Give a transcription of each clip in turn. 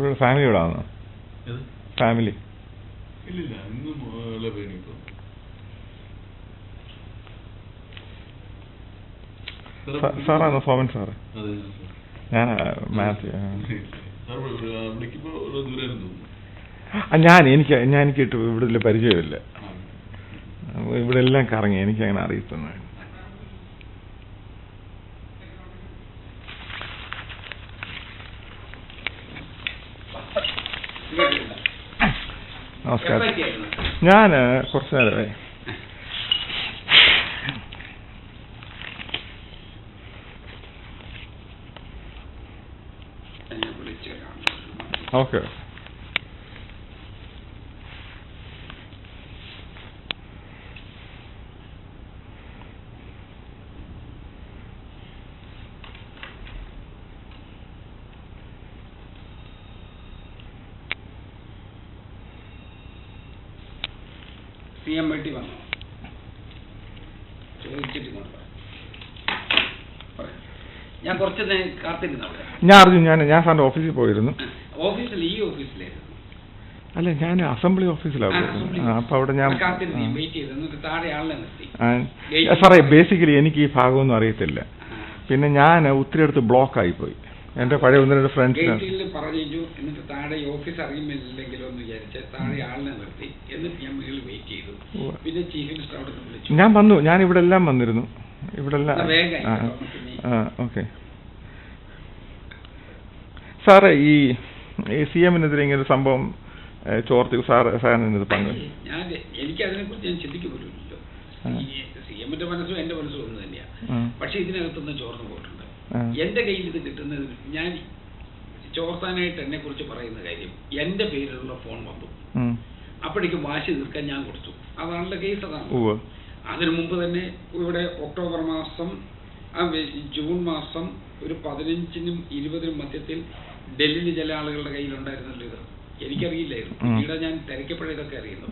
Full family ഇവിടെ വന്നു? Family ഇല്ലില്ല ഇന്നും സാറാണോ സോമൻ സാറ്? ഞാൻ മാത്യു ഞാൻ എനിക്ക് ഞാൻ എനിക്ക് ഇവിടെ പരിചയമില്ല. ഇവിടെ എല്ലാം കറങ്ങി എനിക്ക് അങ്ങനെ അറിയത്തൊന്നും നമസ്കാരം ഞാൻ കുറച്ച് നേരമായി ഓക്കെ സി എം ടി വന്നു. ചോദിച്ചിട്ട്. ഞാൻ കുറച്ച് കാത്തിരുന്നു അവിടെ ഞാൻ അറിഞ്ഞു ഞാൻ ഞാൻ സാറിന്റെ ഓഫീസിൽ പോയിരുന്നു. ഓഫീസിൽ ഈ ഓഫീസിലായിരുന്നു. അല്ല ഞാൻ അസംബ്ലി ഓഫീസിലാണ് അപ്പൊ അവിടെ ഞാൻ സാറേ ബേസിക്കലി എനിക്ക് ഈ ഭാഗമൊന്നും അറിയത്തില്ല. പിന്നെ ഞാൻ ഒത്തിരി അടുത്ത് ബ്ലോക്ക് ആയിപ്പോയി എന്റെ പഴയ ഒന്ന് രണ്ട് ഫ്രണ്ട്സ് പറഞ്ഞു എന്നിട്ട് താഴെ ഓഫീസ് അറിയുന്നില്ലെങ്കിലോ എന്ന് വിചാരിച്ച് താഴെ ആളിനെ നിർത്തി. എന്നിട്ട് ഞാൻ മുകളിൽ വെയിറ്റ് ചെയ്തു. പിന്നെ ചീഫ് മിനിസ്റ്റർ അവിടെ വിളിച്ചു. ഞാൻ വന്നു. ഞാൻ ഇവിടെ എല്ലാം വന്നിരുന്നു. ഇവിടെ എല്ലാം. ഓക്കെ സാറേ ഈ സി എമ്മിനെതിരെ ഇങ്ങനെ സംഭവം ചോർത്തി സാറ് സാറിന് പങ്കു? ഞാൻ എനിക്ക് അതിനെ കുറിച്ച് ഞാൻ ചിന്തിക്കു പോലുമില്ലല്ലോ ആ. സി എമ്മിന്റെ മനസ്സും എന്റെ മനസ്സും ഒന്ന് തന്നെയാണ് പക്ഷെ ഇതിനകത്തുനിന്ന് ചോർന്നു പോയിട്ടുണ്ട്. എന്റെ കയ്യിൽ ഇത് കിട്ടുന്നത് ഞാൻ ചോർത്താനായിട്ട് എന്നെ കുറിച്ച് പറയുന്ന കാര്യം എന്റെ പേരിലുള്ള ഫോൺ വന്നു. അപ്പോഴേക്കും വാശി തീർക്കാൻ ഞാൻ കൊടുത്തു. അതാണല്ലോ കേസ് അതാണ്. അതിനു മുമ്പ് തന്നെ ഇവിടെ ഒക്ടോബർ മാസം ജൂൺ മാസം ഒരു പതിനഞ്ചിനും ഇരുപതിനും മധ്യത്തിൽ ഡൽഹിയിൽ ചില ആളുകളുടെ കയ്യിലുണ്ടായിരുന്നല്ലോ ഇത്. എനിക്കറിയില്ലായിരുന്നു. ഇവിടെ പിന്നീട് ഞാൻ തിരക്കപ്പോഴേ അറിയുന്നു.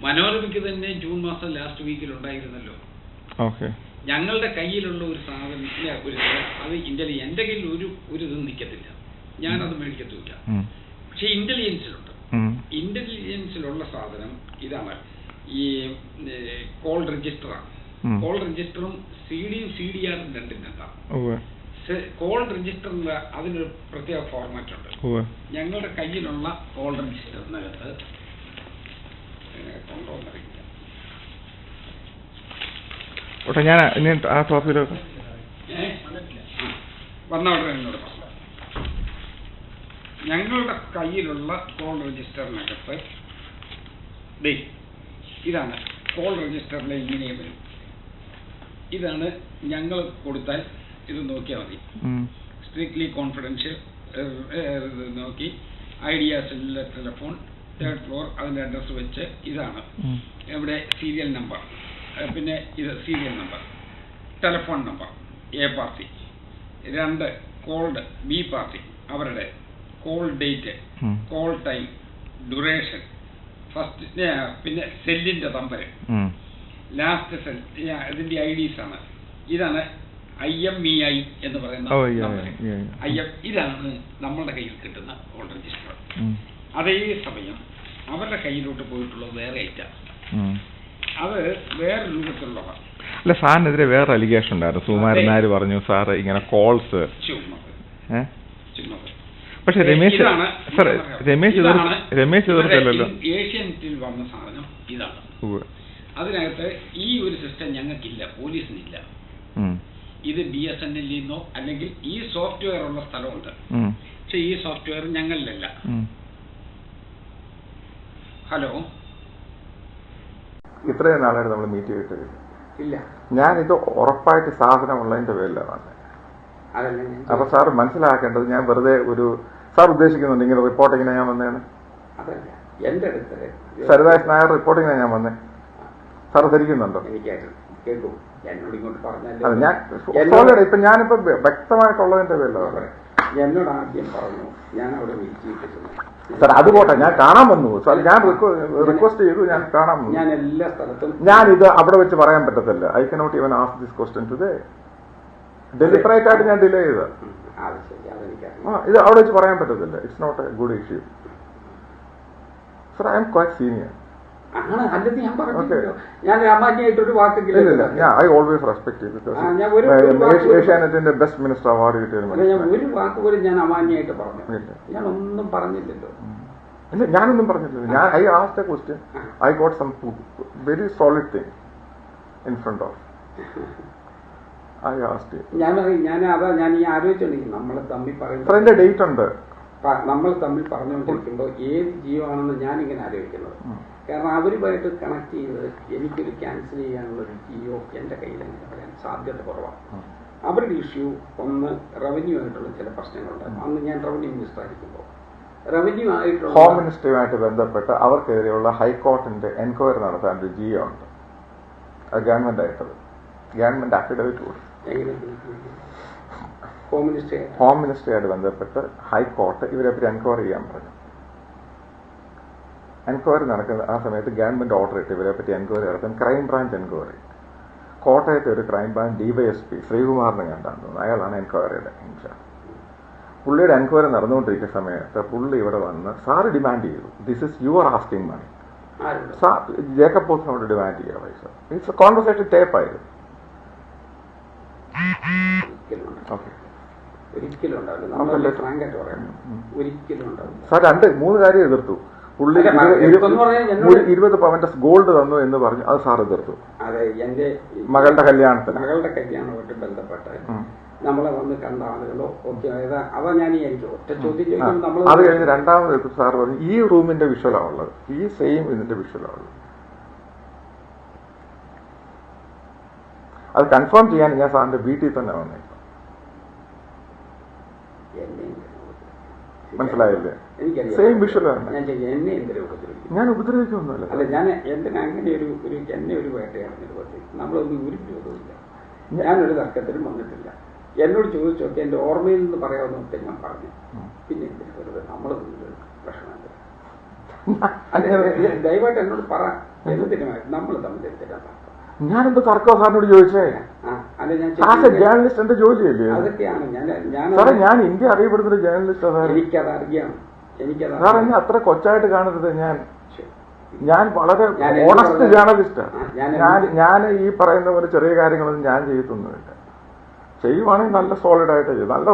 മനോരമയ്ക്ക് തന്നെ ജൂൺ മാസം ലാസ്റ്റ് വീക്കിൽ ഉണ്ടായിരുന്നല്ലോ. ഞങ്ങളുടെ കയ്യിലുള്ള ഒരു സാധനം ഇല്ല, ഒരു അത് ഇന്റലി എന്റെ കയ്യിൽ ഒരു ഒരു ഇതും നിൽക്കത്തില്ല. ഞാനത് മേടിക്കത്തില്ല. പക്ഷെ ഇന്റലിജൻസിലുണ്ട്. ഇന്റലിജൻസിലുള്ള സാധനം ഇതാണ്. ഈ കോൾ രജിസ്റ്ററാണ്. കോൾ രജിസ്റ്ററും സി ഡിയും സി ഡി ആറും രണ്ടും രണ്ടാണ് കോൾ രജിസ്റ്ററിൽ അതിനൊരു പ്രത്യേക ഫോർമാറ്റ് ഉണ്ട് ഞങ്ങളുടെ കയ്യിലുള്ള കോൾ രജിസ്റ്ററിനകത്ത് എങ്ങനെ കൊണ്ടുവന്നറിയില്ല ഓട്ടെ ഞാൻ ഇനി ആ. വന്ന ഉടനെ എന്നോട് ഞങ്ങളുടെ കയ്യിലുള്ള കോൾ രജിസ്റ്ററിനകത്ത് ഡേ ഇതാണ് കോൾ രജിസ്റ്ററിൽ ഇങ്ങനെ വരും ഇതാണ് ഞങ്ങൾ കൊടുത്താൽ ഇത് നോക്കിയാൽ മതി. സ്ട്രിക്ട്ലി കോൺഫിഡൻഷ്യൽ നോക്കി. Idea cellular telephone third floor അതിന്റെ അഡ്രസ്സ് വെച്ച് ഇതാണ്. ഇവിടെ സീരിയൽ നമ്പർ പിന്നെ ഇത് serial number telephone number A party രണ്ട് കോൾഡ് ബി പാർട്ടി അവരുടെ call date call time duration first പിന്നെ സെല്ലിന്റെ നമ്പർ ലാസ്റ്റ് സെൽ ഇതിന്റെ ഐ ഡിസ് ആണ്. ഇതാണ് ഐ എം ഇ ഐ എന്ന് പറയുന്ന. ഐ എം ഇതാണ് നമ്മളുടെ കയ്യിൽ കിട്ടുന്ന കോൾ രജിസ്റ്റർ. അതേ സമയം അവരുടെ കയ്യിലോട്ട് പോയിട്ടുള്ളത് വേറെ ഐറ്റാ. അത് വേറെ രൂപത്തിലുള്ളതാണ് അല്ല സാറിനെതിരെ വേറെ അലിഗേഷൻ ഉണ്ടായിരുന്നു. സുകുമാരൻ നായർ പറഞ്ഞു സാറ് ഇങ്ങനെ കോൾസ് പക്ഷെ രമേശ് സാർ രമേശ് രമേശ് എതിർത്തല്ലോ ഏഷ്യാനെറ്റിൽ വന്ന സാധനം ഇതാണ്. അതിനകത്ത് ഈ ഒരു സിസ്റ്റം ഞങ്ങൾക്കില്ല പോലീസിനില്ല. ഇത് ബി എസ് എൻ എല്ലിൽ നിന്നോ അല്ലെങ്കിൽ ഈ സോഫ്റ്റ്വെയർ ഉള്ള സ്ഥലമുണ്ട്. പക്ഷെ ഈ സോഫ്റ്റ്വെയർ ഞങ്ങളിലല്ല. ഹലോ? ഇത്രയും നാളായിട്ട് നമ്മൾ മീറ്റ് ചെയ്തിട്ട് ഇല്ല. ഞാൻ ഇത് ഉറപ്പായിട്ട് സാധനം ഉള്ളതിന്റെ പേരിലാണ് അപ്പൊ സാർ മനസ്സിലാക്കേണ്ടത് ഞാൻ വെറുതെ ഒരു സാർ ഉദ്ദേശിക്കുന്നുണ്ട് ഇങ്ങനെ റിപ്പോർട്ടിങ്ങിനെ ഞാൻ വന്നേന്ന്. എന്റെ അടുത്ത് സരിദാസ് നായർ റിപ്പോർട്ടിങ്ങിനെ ഞാൻ വന്നേ. സാർ ധരിക്കുന്നുണ്ടോ? അതെ ഞാൻ സോളിഡ് ഇപ്പൊ ഞാനിപ്പോ വ്യ- വ്യക്തമായിട്ടുള്ളതിന്റെ പേരിലാണ് എന്നോട് ആദ്യം പറഞ്ഞു ഞാൻ അവിടെ ചെയ്തിട്ടുണ്ട് സാർ അത് പോട്ടെ ഞാൻ കാണാൻ വന്നു. സാർ ഞാൻ റിക്വസ്റ്റ് ചെയ്തു ഞാൻ കാണാൻ വന്നു. ഞാൻ എല്ലാ സ്ഥലത്തും ഞാൻ ഇത് അവിടെ വെച്ച് പറയാൻ പറ്റത്തില്ല. I cannot even ask this question today deliberate ആയിട്ട് ഞാൻ ഡിലേ ചെയ്ത. ഇത് അവിടെ വെച്ച് പറയാൻ പറ്റത്തില്ല. It's not a good issue sir I'm quite senior ആണ് അല്ലെന്ന് ഞാൻ പറഞ്ഞില്ലല്ലോ. ഞാൻ രാമാജ്ഞയായിട്ടൊരു വാക്കെങ്കിലും ഞാൻ ഐ ഓൾവേസ് റെസ്പെക്ട് ഞാൻ ഏഷ്യാനെറ്റിന്റെ ബെസ്റ്റ് മിനിസ്റ്റർ അവാർഡ് കിട്ടിയത് ഞാൻ ഒരു വാക്ക് പോലും ഞാൻ അമാന്യായിട്ട് പറഞ്ഞു. ഞാൻ ഒന്നും പറഞ്ഞില്ലല്ലോ. ഇല്ല ഞാനൊന്നും പറഞ്ഞിട്ടില്ല. ഞാൻ I asked a question I got some very solid thing in front of I asked ഞാൻ ഞാൻ അതാ ഞാൻ ഈ ആലോചിച്ചോണ്ടിരിക്കും നമ്മൾ തമ്മിൽ പറയുന്നത് ഡേറ്റ് ഉണ്ട്. നമ്മൾ തമ്മിൽ പറഞ്ഞുകൊണ്ടിരിക്കുമ്പോൾ ഏത് ജീവമാണെന്ന് ഞാനിങ്ങനെ ആലോചിക്കുന്നത്. കാരണം അവരുമായിട്ട് കണക്ട് ചെയ്ത് എനിക്കൊരു ക്യാൻസൽ ചെയ്യാനുള്ള ഒരു ജിയോ എന്റെ കയ്യിൽ അങ്ങനെ പറയാൻ സാധ്യത കുറവാണ്. അവരുടെ ഇഷ്യൂ ഒന്ന് റവന്യൂ ആയിട്ടുള്ള ചില പ്രശ്നങ്ങളുണ്ട്. അന്ന് ഞാൻ റവന്യൂ മിനിസ്റ്റർ ആയിരിക്കുമ്പോൾ റവന്യൂ ആയിട്ടുള്ള ഹോം മിനിസ്റ്ററുമായിട്ട് ബന്ധപ്പെട്ട് അവർക്കെതിരെയുള്ള ഹൈക്കോർട്ടിന്റെ എൻക്വയറി നടത്താൻ ഒരു ജിയോ ഉണ്ട്. അത് ഗവൺമെന്റ് ആയിട്ടുള്ളത് ഗവൺമെന്റ് അഫിഡവിറ്റ് കൊടുത്തു. ഹോം മിനിസ്റ്ററി ഹോം മിനിസ്റ്ററിയായിട്ട് ബന്ധപ്പെട്ട് ഹൈക്കോർട്ട് ഇവരെ പറ്റി എൻക്വയറി ചെയ്യാൻ പറഞ്ഞു. എൻക്വയറി നടക്കുന്ന ആ സമയത്ത് ഗവൺമെന്റ് ഓർഡർ ഇട്ട് ഇവരെ പറ്റി എൻക്വയറി നടത്താൻ ക്രൈം ബ്രാഞ്ച് എൻക്വയറി. കോട്ടയത്തെ ഒരു ക്രൈം ബ്രാഞ്ച് ഡിവൈഎസ്പി ശ്രീകുമാറിനെ തോന്നുന്നു. അയാളാണ് എൻക്വയറിയുടെ ഇൻചാർജ് പുള്ളിയുടെ എൻക്വയറി നടന്നുകൊണ്ടിരിക്കുന്ന സമയത്ത് പുള്ളി ഇവിടെ വന്ന് സാറ് ഡിമാൻഡ് ചെയ്തു. This is your asking money sir Jacob പോത്തിനോട് demand ചെയ്യുക പൈസ ഇറ്റ്സ് കോൺവെർസേഷൻ ടേപ്പ് ആയിരുന്നു. ഓക്കെ ഒരിക്കലും ഉണ്ടാവില്ല സാർ രണ്ട് മൂന്ന് കാര്യം എതിർത്തു. പുള്ളി ഇരുപത്- പവന്റെ ഗോൾഡ് തന്നു എന്ന് പറഞ്ഞു അത് സാറ് എതിർത്തു അതെ എന്റെ മകളുടെ കല്യാണത്തിന്. മകളുടെ കല്യാണമായിട്ട് ബന്ധപ്പെട്ട്. നമ്മളെ വന്ന് കണ്ട ആളുകളോ ഒക്കെ അവ ഞാൻ എനിക്ക് ഒറ്റ ചോദ്യം നമ്മൾ അത് കഴിഞ്ഞ് രണ്ടാമത് സാർ പറഞ്ഞു ഈ റൂമിന്റെ വിഷ്വലാണ് ഉള്ളത്. ഈ സെയിം ഇതിന്റെ വിഷ്വലാണ് ഉള്ളത്. അത് കൺഫേം ചെയ്യാൻ ഞാൻ സാറിന്റെ വീട്ടിൽ തന്നെ വന്നേക്കാം. മനസ്സിലായില്ലേ? Visual ആണ്. ഞാൻ ചെയ്യാം. എന്നെ എന്തിനാ ഉപദ്രവിക്കും ഞാൻ അല്ല ഞാൻ എന്തിനാ അങ്ങനെ ഒരു ഒരു എന്നെ ഒരു വേട്ടയാണ് നിർബന്ധി നമ്മളൊന്നും ഒരു വിരോധമില്ല ഞാനൊരു തർക്കത്തിലും വന്നിട്ടില്ല. എന്നോട് ചോദിച്ചൊക്കെ എന്റെ ഓർമ്മയിൽ നിന്ന് പറയാവുന്നതൊക്കെ ഞാൻ പറഞ്ഞു. പിന്നെ എന്തിനു വെറുതെ നമ്മൾ ദയവായിട്ട് എന്നോട് പറ. എന്തിനുമായി നമ്മൾ തമ്മിൽ എന്തിനാ തർക്കം? ഞാനെന്ത് തർക്കോ സാറിനോട് ചോദിച്ചേ? ആസ് എ ജേർണലിസ്റ്റ് എന്റെ ജോലിയല്ലേ? അതൊക്കെയാണ്. ഞാൻ ഞാൻ ഇന്ത്യ അറിയപ്പെടുന്ന ഒരു ജേർണലിസ്റ്റ് സാറേ. എനിക്കത് അറിയാം എനിക്കത് സാർ എന്നെ അത്ര കൊച്ചായിട്ട് കാണരുത്. ഞാൻ ഞാൻ വളരെ ഓണസ്റ്റ് ജേർണലിസ്റ്റാണ് ഞാൻ ഞാൻ ഞാൻ ഈ പറയുന്ന പോലെ ചെറിയ കാര്യങ്ങളൊന്നും ഞാൻ ചെയ്യത്തൊന്നുമില്ല. ചെയ്യുവാണെങ്കിൽ നല്ല സോളിഡ് ആയിട്ട് ചെയ്യും. നല്ല